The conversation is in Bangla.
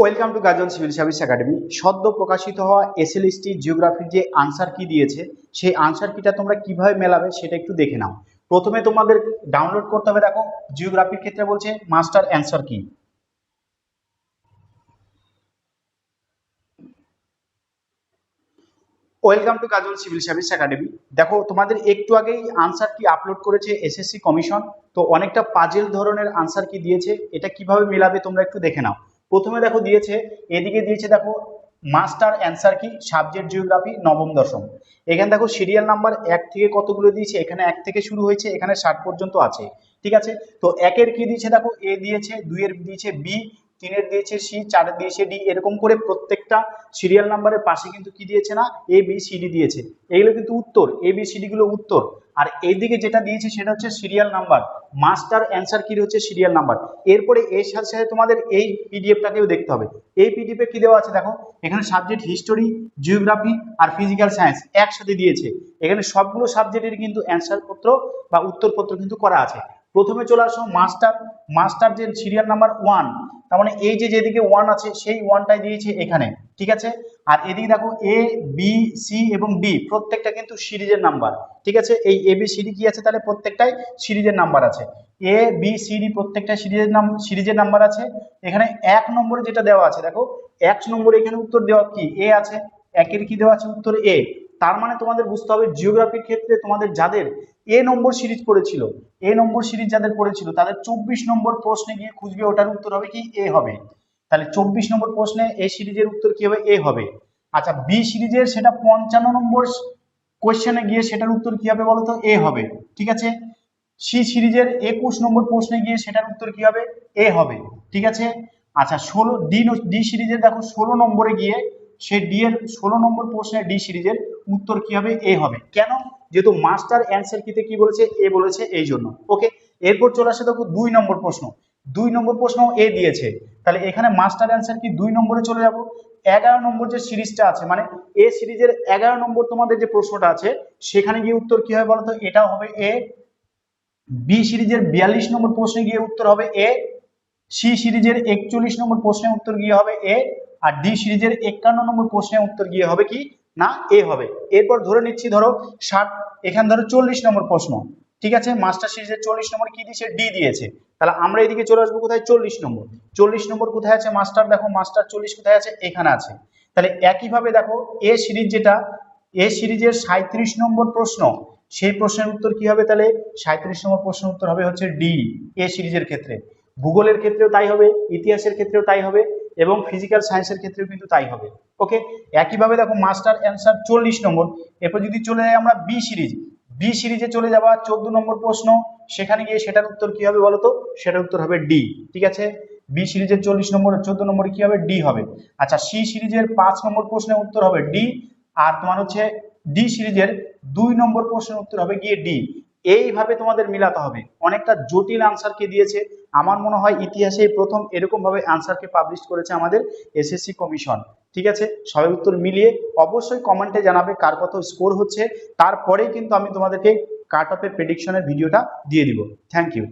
Welcome to Gajan civil service academy সদ্য প্রকাশিত হওয়া এসএলএসটি জিওগ্রাফির যে আনসার কি দিয়েছে, সেই আনসার কিটা তোমরা কীভাবে মেলাবে সেটা একটু দেখে নাও। প্রথমে তোমাদের ডাউনলোড করতে হবে, দেখো জিওগ্রাফির ক্ষেত্রে বলছে মাস্টার অ্যান্সার কি welcome to Kajal civil service academy দেখো, তোমাদের একটু আগেই আনসার কি আপলোড করেছে এসএসসি কমিশন তো অনেকটা পাজেল ধরনের আনসার কি দিয়েছে। এটা কীভাবে মেলাবে তোমরা একটু দেখে নাও। প্রথমে দেখো দিয়েছে, এদিকে দিয়েছে দেখো মাস্টার অ্যান্সার কি? সাবজেক্ট জিওগ্রাফি, নবম, দশম। এখানে দেখো সিরিয়াল নাম্বার এক থেকে কতগুলো দিয়েছে? এখানে এক থেকে শুরু হয়েছে, এখানে ষাট পর্যন্ত আছে। ঠিক আছে? তো একের কি দিয়েছে? দেখো এ দিয়েছে, দুইয়ের দিয়েছে বি তিনের দিয়েছে সি, চারের দিয়েছে ডি, এরকম করে প্রত্যেকটা সিরিয়াল নাম্বারের পাশে কিন্তু কি দিয়েছে না? এ বি সি ডি দিয়েছে। এগুলো কিন্তু উত্তর। এ বি সি ডি গুলো উত্তর। আর এইদিকে যেটা দিয়েছে সেটা হচ্ছে সিরিয়াল নাম্বার মাস্টার অ্যান্সার কি হচ্ছে? সিরিয়াল নাম্বার এরপরে এর সাথে সাথে তোমাদের এই পিডিএফটাকেও দেখতে হবে। এই পিডিএফে কি দেওয়া আছে দেখো? এখানে সাবজেক্ট হিস্টোরি জিওগ্রাফি আর ফিজিক্যাল সায়েন্স একসাথে দিয়েছে। এখানে সবগুলো সাবজেক্টের কিন্তু অ্যান্সার পত্র বা উত্তরপত্র কিন্তু করা আছে। প্রথমে চলে আসো মাস্টার মাস্টার যে সিরিয়াল নাম্বার ওয়ান তার মানে এই যে যেদিকে ওয়ান আছে, সেই ওয়ানটাই দিয়েছে এখানে, ঠিক আছে? আর এদিকে দেখো এ বি সি এবং ডি প্রত্যেকটা কিন্তু সিরিজের নাম্বার ঠিক আছে? এই এ বি সি ডি কি আছে? তাহলে প্রত্যেকটাই সিরিজের নাম্বার আছে। এ বি সি ডি প্রত্যেকটা সিরিজের নাম সিরিজের নাম্বার আছে। এখানে এক নম্বরে যেটা দেওয়া আছে, দেখো, এক নম্বরে এখানে উত্তর দেওয়া কি? এ আছে, একের কি দেওয়া আছে? উত্তর এ তার মানে তোমাদের বুঝতে হবে জিওগ্রাফির ক্ষেত্রে তোমাদের যাদের এ নম্বর সিরিজ পড়েছিল এ নম্বর সিরিজ যাদের পড়েছিল তাদের চব্বিশ নম্বর প্রশ্নে গিয়ে খুঁজবে ওটার উত্তর হবে কি এ হবে। তাহলে চব্বিশ নম্বর প্রশ্নে এ সিরিজের উত্তর কি হবে? এ হবে। আচ্ছা বি সিরিজের সেটা পঞ্চান্ন নম্বর কোয়েশ্চেনে গিয়ে সেটার উত্তর কি হবে বলতো? এ হবে। ঠিক আছে? সি সিরিজের একুশ নম্বর প্রশ্নে গিয়ে সেটার উত্তর কি হবে? এ হবে। ঠিক আছে? আচ্ছা ষোলো ডি ডি সিরিজের দেখো ষোলো নম্বরে গিয়ে সে ডি এর ষোলো নম্বর প্রশ্নে ডি সিরিজের উত্তর কি হবে? এ হবে। কেন? যেহেতু মাস্টার অ্যান্সার কিতে কি বলেছে? এ বলেছে এই জন্য। ওকে এরপর চলে আসে দেখো দুই নম্বর প্রশ্ন। দুই নম্বর প্রশ্ন এ দিয়েছে। তাহলে এখানে মাস্টার অ্যান্সার কি দুই নম্বরে চলে যাব। এগারো নম্বর যে সিরিজটা আছে মানে এ সিরিজের এগারো নম্বর তোমাদের যে প্রশ্নটা আছে, সেখানে গিয়ে উত্তর কি হবে বলতো? এটাও হবে এ বি সিরিজের বিয়াল্লিশ নম্বর প্রশ্নে গিয়ে উত্তর হবে এ সি সিরিজের একচল্লিশ নম্বর প্রশ্নের উত্তর গিয়ে হবে এ আর ডি সিরিজের একান্ন নম্বর প্রশ্নের উত্তর গিয়ে হবে কি? না? এ হবে। এরপর ধরে নিচ্ছি, ধরো, ষাট, এখান ধরো চল্লিশ নম্বর প্রশ্ন। ঠিক আছে? মাস্টার সিরিজের চল্লিশ নম্বর কি দিয়েছে? ডি দিয়েছে। তাহলে আমরা এদিকে চলে আসব কোথায়? চল্লিশ নম্বর। চল্লিশ নম্বর কোথায় আছে মাস্টার? দেখো, মাস্টার চল্লিশ কোথায় আছে? এখানে আছে। তাহলে একইভাবে দেখো, এ সিরিজ যেটা, এ সিরিজের সাঁত্রিশ নম্বর প্রশ্ন, সেই প্রশ্নের উত্তর কি হবে তাহলে? সাঁত্রিশ নম্বর প্রশ্নের উত্তর হবে হচ্ছে ডি, এ সিরিজের ক্ষেত্রে। ভূগোলের ক্ষেত্রেও তাই হবে, ইতিহাসের ক্ষেত্রেও তাই হবে এবং ফিজিক্যাল সায়েন্সের ক্ষেত্রেও কিন্তু তাই হবে। ওকে একইভাবে দেখো মাস্টার অ্যান্সার চল্লিশ নম্বর। এরপর যদি চলে যাই আমরা বি সিরিজ বি সিরিজে চলে যাওয়া চোদ্দ নম্বর প্রশ্ন। সেখানে গিয়ে সেটার উত্তর কি হবে বলতো? সেটার উত্তর হবে ডি ঠিক আছে? বি সিরিজের চল্লিশ নম্বর চোদ্দ নম্বরে কি হবে? ডি হবে। আচ্ছা সি সিরিজের পাঁচ নম্বর প্রশ্নের উত্তর হবে ডি আর তোমার হচ্ছে ডি সিরিজের দুই নম্বর প্রশ্নের উত্তর হবে গিয়ে ডি এইভাবে তোমাদের মিলাতে হবে। অনেকটা জটিল আনসারকে দিয়েছে। আমার মনে হয় ইতিহাসে প্রথম এরকমভাবে আনসারকে পাবলিশ করেছে আমাদের এসএসসি কমিশন ঠিক আছে? সবাই উত্তর মিলিয়ে অবশ্যই কমেন্টে জানাবে কার কত স্কোর হচ্ছে। তারপরেই কিন্তু আমি তোমাদেরকে কাট অফের প্রেডিকশনের ভিডিওটা দিয়ে দিব। Thank you